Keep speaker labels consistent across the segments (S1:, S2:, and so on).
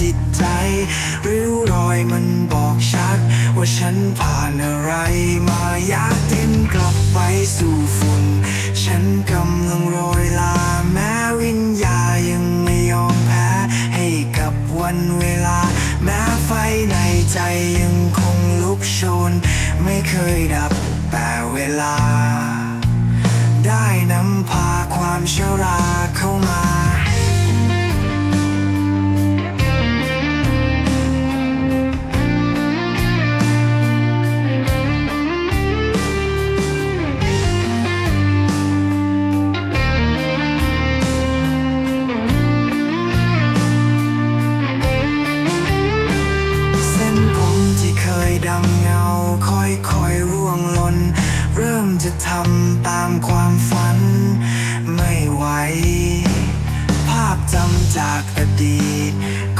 S1: จิตใจริ้วรอยมันบอกชัด ว่าฉันผ่านอะไรมา อยากดิ้นกลับไปสู่ฝุ่น ฉันกำลังโรยลา แม้วิญญาณยังไม่ยอมแพ้ ให้กับวันเวลา แม้ไฟในใจยังคงลุกโชน ไม่เคยดับแต่เวลา ได้นำพาความชราเข้ามา ดำเงาค่อยๆร่วงหล่น เริ่มจะทำตามความฝัน ไม่ไหว ภาพจำจากอดีต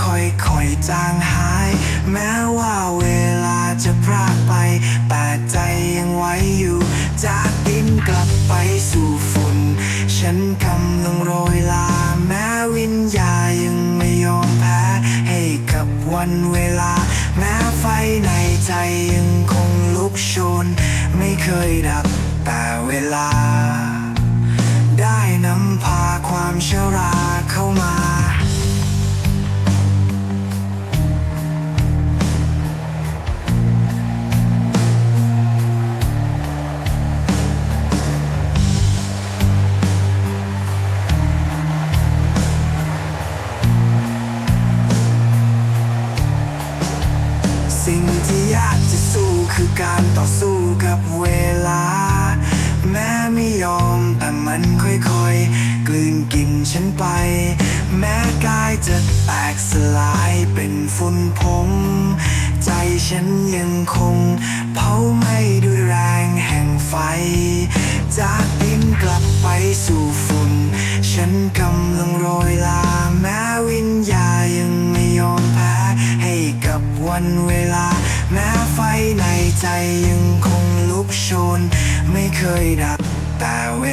S1: ค่อยๆจางหาย แม้ว่าเวลาจะพรากไป แต่ใจยังไว้อยู่ จากดินกลับไปสู่ฝุ่น ฉันกำ วันเวลา แม้ไฟในใจยังคงลุกโชน ไม่เคยดับแต่เวลา ได้นำพาความชราเข้ามา คือการต่อสู้กับเวลา แม้ไม่ยอมแต่มันค่อยๆ กลืนกินฉันไป แม้กายจะแตกสลายเป็นฝุ่นผงใจฉันยังคง เผาไหม้ด้วยแรงแห่งไฟ จากดินกลับไปสู่ฝุ่น ฉันกำลังโรยลาแม้วิญญาณยังไม่ยอมแพ้ให้กับวันเวลาแม้ ในใจยังคงลุกโชน ไม่เคยดับแต่เว